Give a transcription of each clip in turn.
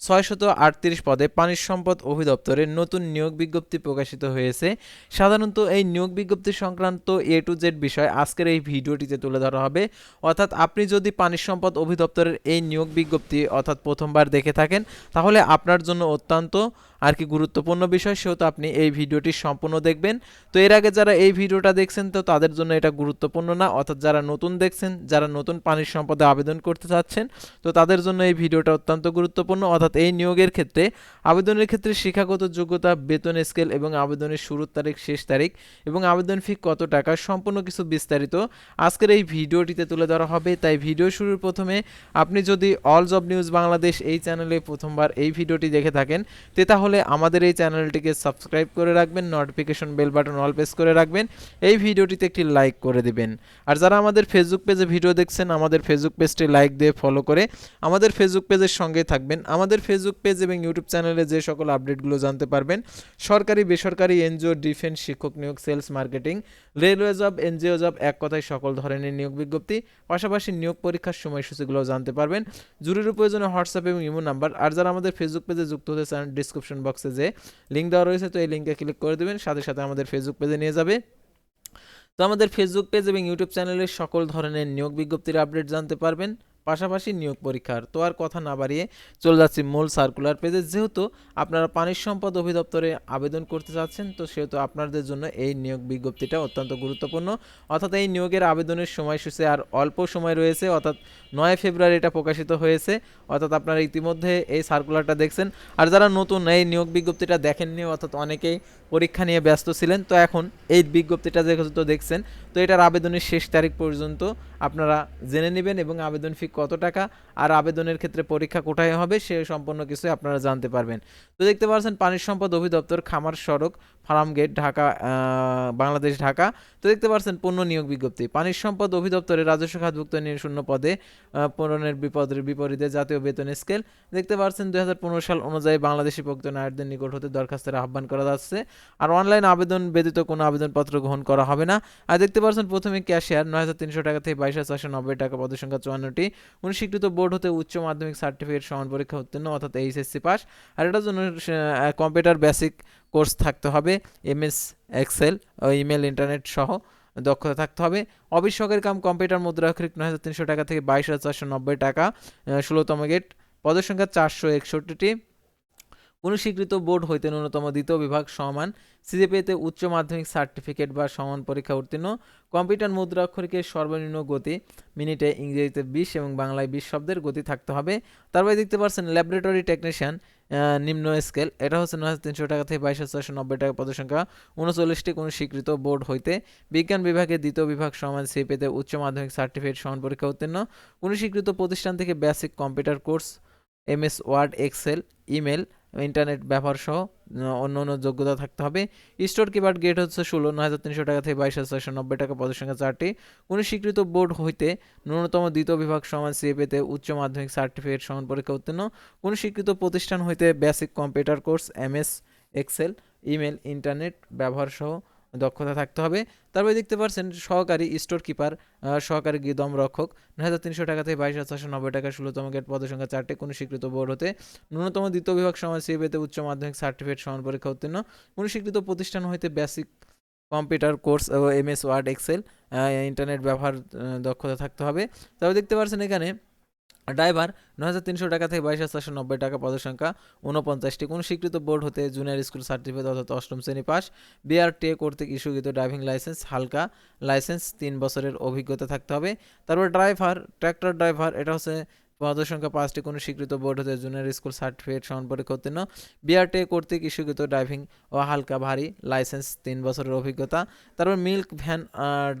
ছয়শত আটত্রিশ পদে পানি সম্পদ অধিদপ্তরে নতুন নিয়োগ বিজ্ঞপ্তি প্রকাশিত হয়েছে। সাধারণত এই নিয়োগ বিজ্ঞপ্তি সংক্রান্ত এ টু জেড বিষয় আজকের এই ভিডিওটিতে তুলে ধরা হবে। অর্থাৎ আপনি যদি পানি সম্পদ অধিদপ্তরের এই নিয়োগ বিজ্ঞপ্তি অর্থাৎ প্রথমবার দেখে থাকেন, তাহলে আপনার জন্য অত্যন্ত আর কি গুরুত্বপূর্ণ বিষয়, সেহেতু আপনি এই ভিডিওটি সম্পূর্ণ দেখবেন। তো এর আগে যারা এই ভিডিওটা দেখছেন, তো তাদের জন্য এটা গুরুত্বপূর্ণ না। অর্থাৎ যারা নতুন দেখছেন, যারা নতুন পানির সম্পদে আবেদন করতে চাচ্ছেন, তো তাদের জন্য এই ভিডিওটা অত্যন্ত গুরুত্বপূর্ণ। অর্থাৎ এই নিয়োগের ক্ষেত্রে আবেদনের ক্ষেত্রে শিক্ষাগত যোগ্যতা, বেতন স্কেল এবং আবেদনের শুরুর তারিখ, শেষ তারিখ এবং আবেদন ফি কত টাকা সম্পূর্ণ কিছু বিস্তারিত আজকের এই ভিডিওটিতে তুলে ধরা হবে। তাই ভিডিও শুরুর প্রথমে আপনি যদি অল জব নিউজ বাংলাদেশ এই চ্যানেলে প্রথমবার এই ভিডিওটি দেখে থাকেন, তে তাহলে আমাদের এই চ্যানেলটিকে সাবস্ক্রাইব করে রাখবেন notification bell button all press করে রাখবেন, এই ভিডিওটিতে একটি লাইক করে দিবেন। আর যারা আমাদের ফেসবুক পেজে ভিডিও দেখছেন, আমাদের ফেসবুক পেজটি লাইক দিয়ে ফলো করে আমাদের ফেসবুক পেজের সঙ্গে থাকবেন। আমাদের ফেসবুক পেজ এবং ইউটিউব চ্যানেলে যে সকল আপডেটগুলো জানতে পারবেন, সরকারি, বেসরকারি, এনজিও ডিফেন্স শিক্ষক নিয়োগ sales marketing railway job NGO job এক কথায় সকল ধরনের নিয়োগ বিজ্ঞপ্তি, পাশাপাশি নিয়োগ পরীক্ষার সময়সূচিগুলোও জানতে পারবেন। জরুরি প্রয়োজনে হোয়াটসঅ্যাপ এবং ইমো নাম্বার, আর যারা আমাদের ফেসবুক পেজে যুক্ত হতে চান ডিসক্রিপশন বক্সে যে লিঙ্ক দেওয়া রয়েছে, তো এই লিঙ্কে ক্লিক করে দেবেন, সাথে সাথে আমাদের ফেসবুক পেজে নিয়ে যাবে। তো আমাদের ফেসবুক পেজ এবং ইউটিউব চ্যানেলে সকল ধরনের নিয়োগ বিজ্ঞপ্তির আপডেট জানতে পারবেন। পাশাপাশি নিয়োগ পরীক্ষার তো আর কথা না বাড়িয়ে চলে যাচ্ছি মূল সার্কুলার পেজে যেহেতু আপনারা পানি সম্পদ অধিদপ্তরে আবেদন করতে চাচ্ছেন, তো সেহেতু আপনাদের জন্য এই নিয়োগ বিজ্ঞপ্তিটা অত্যন্ত গুরুত্বপূর্ণ। অর্থাৎ এই নিয়োগের আবেদনের সময়সূচি আর অল্প সময় রয়েছে, অর্থাৎ নয় ফেব্রুয়ারি এটা প্রকাশিত হয়েছে, অর্থাৎ আপনারা ইতিমধ্যে এই সার্কুলারটা দেখছেন। আর যারা নতুন এই নিয়োগ বিজ্ঞপ্তিটা দেখেননি, অর্থাৎ অনেকেই পরীক্ষা নিয়ে ব্যস্ত ছিলেন, তো এখন এই বিজ্ঞপ্তিটা যেহেতু দেখছেন, তো এটার আবেদনের শেষ তারিখ পর্যন্ত আপনারা জেনে নেবেন এবং আবেদন ফি কত টাকা আর আবেদনের ক্ষেত্রে পরীক্ষা কোথায় হবে সে সম্পূর্ণ কিছু আপনারা জানতে পারবেন। তো দেখতে পাচ্ছেন পানি সম্পদ অধিদপ্তর খামার সড়ক ফার্ম গেট ঢাকা বাংলাদেশ, ঢাকা। তো দেখতে পাচ্ছেন পণ্য নিয়োগ বিজ্ঞপ্তি। পানির সম্পদ অধিদপ্তরে রাজস্ব খাতভুক্ত নিয়ে শূন্য পদে পূরণের বিপদের বিপরীতে জাতীয় বেতন স্কেল। দেখতে পাচ্ছেন দু হাজার পনেরো সাল অনুযায়ী বাংলাদেশি প্রকৃত নায়কদের নিকট হতে দরখাস্তের আহ্বান করা যাচ্ছে। আর অনলাইন আবেদন ব্যতীত কোনো আবেদনপত্র গ্রহণ করা হবে না। আর দেখতে পাচ্ছেন প্রথমে ক্যাশিয়ার, নয় হাজার তিনশো টাকা থেকে বাইশ হাজার চারশো নব্বই টাকা পদের সংখ্যা চুয়ান্নটি। অনুস্বীকৃত বোর্ড হতে উচ্চ মাধ্যমিক সার্টিফিকেট সমান পরীক্ষা উত্তীর্ণ, অর্থাৎ এইচএসসি পাস আর এটার জন্য কম্পিউটার বেসিক কোর্স থাকতে হবে, এমএস, এক্সেল ইমেল, ইন্টারনেট সহ দক্ষতা থাকতে হবে। অফিস কাম কম্পিউটার মুদ্রাক্ষরিক নয় হাজার তিনশো টাকা থেকে বাইশ হাজার চারশো নব্বই টাকা ষোলোতম গেট। পদের সংখ্যা চারশো একষট্টিটি। কোনো বোর্ড হইতে ন্যূনতম দ্বিতীয় বিভাগ সমান। সিজিপিএতে উচ্চ মাধ্যমিক সার্টিফিকেট বা সমান পরীক্ষা উত্তীর্ণ। কম্পিউটার মুদ্রাক্ষরিকের সর্বনিম্ন গতি মিনিটে ইংরেজিতে বিশ এবং বাংলায় বিশ শব্দের গতি থাকতে হবে। তারপরে দেখতে পাচ্ছেন, ল্যাবরেটরি টেকনিশিয়ান। নিম্ন স্কেল এটা হচ্ছে নয় তিনশো টাকা থেকে বাইশ হাজার নব্বই টাকা পদের সংখ্যা। উনচল্লিশটি কোনো স্বীকৃত বোর্ড হইতে বিজ্ঞান বিভাগে দ্বিতীয় বিভাগ সমান সিপিতে উচ্চ মাধ্যমিক সার্টিফিকেট সমান পরীক্ষা উত্তীর্ণ। কোনো স্বীকৃত প্রতিষ্ঠান থেকে basic computer course M S word excel email internet ব্যবহার সহ অন্য অন্য যোগ্যতা থাকতে হবে। স্টোর কিপার গেট হচ্ছে ষোলো, নয় হাজার তিনশো টাকা থেকে বাইশ হাজার নব্বই টাকা পদের সংখ্যা চারটি। কোনো স্বীকৃত বোর্ড হইতে ন্যূনতম দ্বিতীয় বিভাগ সমান সিএপিতে উচ্চ মাধ্যমিক সার্টিফিকেট সমান পরীক্ষা উত্তীর্ণ। কোনো স্বীকৃত প্রতিষ্ঠান হইতে basic computer course MS excel email internet ব্যবহার সহ দক্ষতা থাকতে হবে। তারপরে দেখতে পাচ্ছেন সহকারী স্টোর কিপার সহকারী গিদম রক্ষক। নয় হাজার তিনশো টাকা থেকে বাইশ হাজার নব্বই টাকা ষোলোতম গেট পদের সংখ্যা চারটে, কোনো স্বীকৃত বোর্ড হতে ন্যূনতম দ্বিতীয় বিভাগ সমান সিএবিতে উচ্চ মাধ্যমিক সার্টিফিকেট সমান পরীক্ষা উত্তীর্ণ। কোনো স্বীকৃত প্রতিষ্ঠান হইতে বেসিক কম্পিউটার কোর্স ও এমএস ওয়ার্ড এক্সেল ইন্টারনেট ব্যবহার দক্ষতা থাকতে হবে। তবে দেখতে পাচ্ছেন এখানে ড্রাইভার নয় হাজার তিনশো টাকা থেকে বাইশ হাজার নব্বই টাকা পদের সংখ্যা উনপঞ্চাশটি কোনো স্বীকৃত বোর্ড হতে জুনিয়র স্কুল সার্টিফিকেট অর্থাৎ অষ্টম শ্রেণি পাস। বিআরটিএ কর্তৃক ইস্যুকৃত ড্রাইভিং লাইসেন্স, হালকা লাইসেন্স, তিন বছরের অভিজ্ঞতা থাকতে হবে। তারপর ড্রাইভার, ট্র্যাক্টর ড্রাইভার, এটা হচ্ছে পদের সংখ্যা পাঁচটি, কোনো স্বীকৃত বোর্ড হতে জুনিয়র স্কুল সার্টিফিকেট সমান পরীক্ষা উত্তীর্ণ বিআরটিএ কর্তৃক ইস্যুকৃত ড্রাইভিং ও হালকা ভারী লাইসেন্স, তিন বছরের অভিজ্ঞতা। তারপর মিল্ক ভ্যান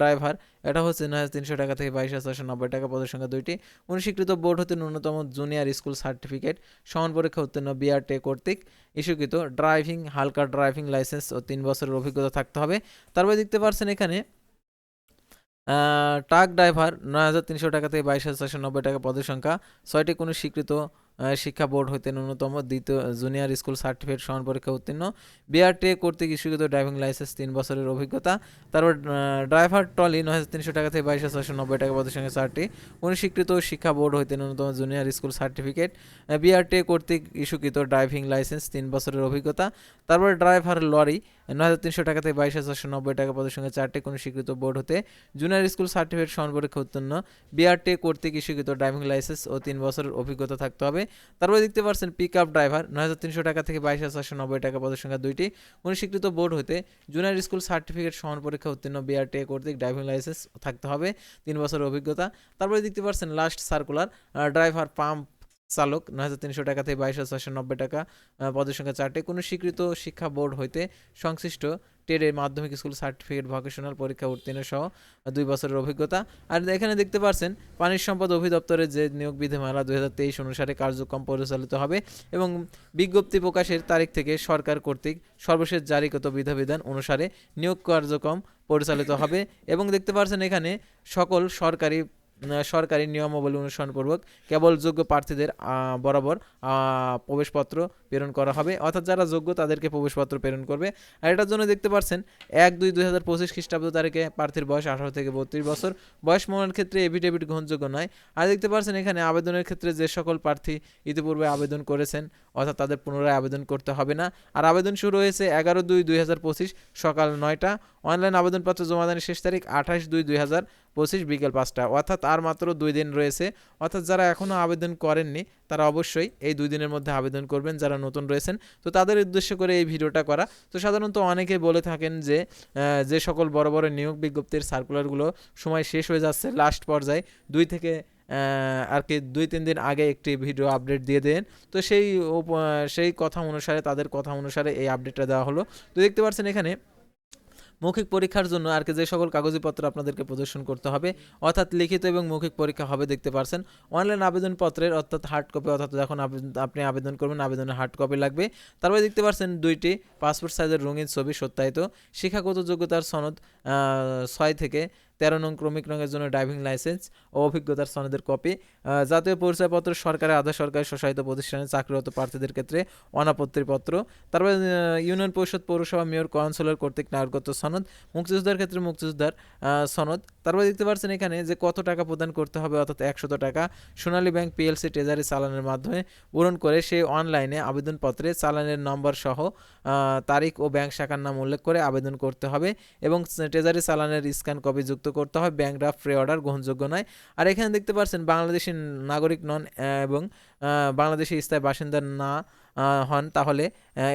ড্রাইভার, এটা হচ্ছে নয় হাজার তিনশো টাকা থেকে বাইশ হাজার নব্বই টাকা পদের সংখ্যা দুইটি। অনুস্বীকৃত বোর্ড হতে ন্যূনতম জুনিয়র স্কুল সার্টিফিকেট সমান পরীক্ষা উত্তীর্ণ বিআরটে কর্তৃক ইস্যুকৃত ড্রাইভিং, হালকা ড্রাইভিং লাইসেন্স ও তিন বছরের অভিজ্ঞতা থাকতে হবে। তারপরে দেখতে পারছেন এখানে ট্রাক ড্রাইভার নয় হাজার তিনশো টাকা থেকে বাইশ হাজার চারশো নব্বই টাকা পদের সংখ্যা। ছয়টি কোনো স্বীকৃত শিক্ষা বোর্ড হইতে ন্যূনতম, দ্বিতীয় জুনিয়র স্কুল সার্টিফিকেট সমান পরীক্ষা উত্তীর্ণ। বিআরটিএ কর্তৃক ইস্যুকৃত ড্রাইভিং লাইসেন্স তিন বছরের অভিজ্ঞতা। তারপর ড্রাইভার ট্রলি নয় হাজার তিনশো টাকা থেকে বাইশ হাজার ছশো নব্বই টাকা পদের সঙ্গে চারটি। স্বীকৃত শিক্ষা বোর্ড হইতে ন্যূনতম জুনিয়র স্কুল সার্টিফিকেট বিআরটিএ কর্তৃক ইস্যুকৃত ড্রাইভিং লাইসেন্স তিন বছরের অভিজ্ঞতা। তারপর ড্রাইভার লরি নয় হাজার তিনশো টাকা থেকে বাইশ হাজার ছশো নব্বই টাকা পদের সঙ্গে চারটি কোনো স্বীকৃত বোর্ড হতে জুনিয়র স্কুল সার্টিফিকেট সমান পরীক্ষা উত্তীর্ণ। বিআরটিএ কর্তৃক ইস্যুকৃত ড্রাইভিং লাইসেন্স ও তিন বছরের অভিজ্ঞতা থাকতে হবে। তারপরে দেখতে পাচ্ছেন পিক আপ ড্রাইভার, নয় হাজার তিনশো টাকা থেকে বাইশ হাজার ছশো নব্বই টাকা পদের সংখ্যা দুইটি কোনো স্বীকৃত বোর্ড হতে জুনিয়র স্কুল সার্টিফিকেট সমান পরীক্ষা উত্তীর্ণ বিআরটিএ কর্তৃক ড্রাইভিং লাইসেন্স থাকতে হবে। তিন বছরের অভিজ্ঞতা। তারপরে দেখতে পাচ্ছেন লাস্ট সার্কুলার ড্রাইভার পাম্প চালক, নয় হাজার তিনশো টাকা থেকে বাইশ হাজার ছশো নব্বই টাকা পদের সংখ্যা চারটে। কোনো স্বীকৃত শিক্ষা বোর্ড হইতে সংশ্লিষ্ট টেডের মাধ্যমিক স্কুল সার্টিফিকেট ভোকেশনাল পরীক্ষা উত্তীর্ণ সহ দুই বছরের অভিজ্ঞতা। আর এখানে দেখতে পাচ্ছেন পানির সম্পদ অধিদপ্তরের যে নিয়োগ বিধিমালা দুই হাজার তেইশ অনুসারে কার্যক্রম পরিচালিত হবে এবং বিজ্ঞপ্তি প্রকাশের তারিখ থেকে সরকার কর্তৃক সর্বশেষ জারিকৃত বিধিবিধান অনুসারে নিয়োগ কার্যক্রম পরিচালিত হবে। এবং দেখতে পাচ্ছেন এখানে সকল সরকারি সরকারি নিয়মাবলী অনুসরণপূর্বক কেবল যোগ্য প্রার্থীদের বরাবর প্রবেশপত্র প্রেরণ করা হবে। অর্থাৎ যারা যোগ্য তাদেরকে প্রবেশপত্র প্রেরণ করবে। আর এটার জন্য দেখতে পাচ্ছেন এক দুই দুই হাজার পঁচিশ খ্রিস্টাব্দ তারিখে প্রার্থীর বয়স আঠারো থেকে বত্রিশ বছর। বয়স মনের ক্ষেত্রে এভিডেভিট গ্রহণযোগ্য নয়। আর দেখতে পাচ্ছেন এখানে আবেদনের ক্ষেত্রে যে সকল প্রার্থী ইতিপূর্বে আবেদন করেছেন অর্থাৎ তাদের পুনরায় আবেদন করতে হবে না। আর আবেদন শুরু হয়েছে এগারো দুই দুই হাজার পঁচিশ সকাল নয়টা। অনলাইন আবেদনপত্র জমা দানের শেষ তারিখ আঠাশ দুই দুই হাজার পঁচিশ বিকেল পাঁচটা। অর্থাৎ আর মাত্র দুই দিন রয়েছে। অর্থাৎ যারা এখনও আবেদন করেননি, তারা অবশ্যই এই দুই দিনের মধ্যে আবেদন করবেন, যারা নতুন রয়েছেন। তো তাদের উদ্দেশ্য করে এই ভিডিওটা করা। তো সাধারণত অনেকে বলে থাকেন যে যে সকল বড় বড় নিয়োগ বিজ্ঞপ্তির সার্কুলারগুলো সময় শেষ হয়ে যাচ্ছে লাস্ট পর্যায়ে দুই থেকে আর কি দুই, তিন দিন আগে একটি ভিডিও আপডেট দিয়ে দেন। তো সেই সেই কথা অনুসারে, তাদের কথা অনুসারে এই আপডেটটা দেওয়া হলো। তো দেখতে পাচ্ছেন এখানে, মৌখিক পরীক্ষার জন্য আর কি যে সকল কাগজপত্র আপনাদেরকে প্রদর্শন করতে হবে, অর্থাৎ লিখিত এবং মৌখিক পরীক্ষা হবে দেখতে পারছেন। অনলাইন আবেদনপত্রের অর্থাৎ হার্ড কপি অর্থাৎ যখন আপনি আবেদন করবেন আবেদনের হার্ড কপি লাগবে। তারপরে দেখতে পাচ্ছেন দুইটি পাসপোর্ট সাইজের রঙিন ছবি সত্যায়িত। শিক্ষাগত যোগ্যতার সনদ ছয় থেকে তেরো নং ক্রমিক রঙের জন্য ড্রাইভিং লাইসেন্স ও অভিজ্ঞতার সনদের কপি জাতীয় পরিচয়পত্র, সরকারি, আধা সরকারি, স্বশাসিত প্রতিষ্ঠানে চাকরিরত প্রার্থীদের ক্ষেত্রে অনাপত্তিপত্র, তারপরে ইউনিয়ন পরিষদ পৌরসভা মেয়র, কাউন্সিলর কর্তৃক নাগরিকত্ব সনদ, মুক্তিযোদ্ধার ক্ষেত্রে মুক্তিযোদ্ধার সনদ। তারপরে দেখতে পাচ্ছেন এখানে যে কত টাকা প্রদান করতে হবে, অর্থাৎ একশত টাকা সোনালী ব্যাংক পিএলসি ট্রেজারি চালানের মাধ্যমে পূরণ করে সেই অনলাইনে আবেদনপত্রে চালানের নম্বর সহ তারিখ ও ব্যাংক শাখার নাম উল্লেখ করে আবেদন করতে হবে এবং ট্রেজারি চালানের স্ক্যান কপি যুক্ত করতে হয় ব্যাংক ড্রাফট প্রে অর্ডার গ্রহণযোগ্য নয়। আর এখানে দেখতে পাচ্ছেন বাংলাদেশের নাগরিক নন এবং আহ, বাংলাদেশি স্থায়ী বাসিন্দা না হন, তাহলে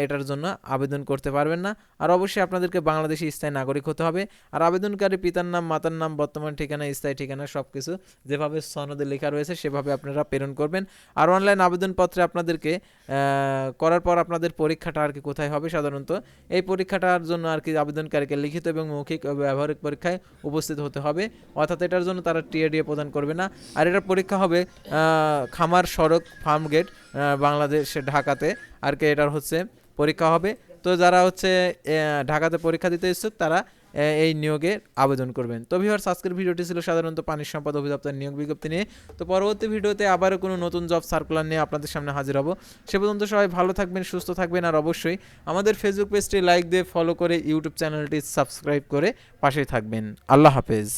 এটার জন্য আবেদন করতে পারবেন না। আর অবশ্যই আপনাদেরকে বাংলাদেশি স্থায়ী নাগরিক হতে হবে। আর আবেদনকারী পিতার নাম, মাতার নাম, বর্তমান ঠিকানা, স্থায়ী ঠিকানা সব কিছু যেভাবে সনদে লেখা রয়েছে, সেভাবে আপনারা প্রেরণ করবেন। আর অনলাইন আবেদনপত্রে আপনাদেরকে করার পর আপনাদের পরীক্ষাটা আর কি কোথায় হবে সাধারণত, এই পরীক্ষাটার জন্য আর কি আবেদনকারীকে লিখিত এবং মৌখিক ব্যবহারিক পরীক্ষায় উপস্থিত হতে হবে। অর্থাৎ এটার জন্য তারা টিএডিএ প্রদান করবে না। আর এটার পরীক্ষা হবে খামার সড়ক ফার্ম গেট বাংলাদেশ, ঢাকাতে। আর কি এটার হচ্ছে পরীক্ষা হবে। তো যারা হচ্ছে ঢাকাতে পরীক্ষা দিতে ইচ্ছুক, তারা এই নিয়োগে আবেদন করবেন। তো ভিউয়ার্স আজকের ভিডিওটি ছিল সাধারণত পানি সম্পদ অধিদপ্তর নিয়োগ বিজ্ঞপ্তি নিয়ে। তো পরবর্তী ভিডিওতে আবারও কোনো নতুন জব সার্কুলার নিয়ে আপনাদের সামনে হাজির হব। সে পর্যন্ত সবাই ভালো থাকবেন, সুস্থ থাকবেন, আর অবশ্যই আমাদের ফেসবুক পেজটি লাইক দিয়ে ফলো করে ইউটিউব চ্যানেলটি সাবস্ক্রাইব করে পাশেই থাকবেন। আল্লাহ হাফেজ।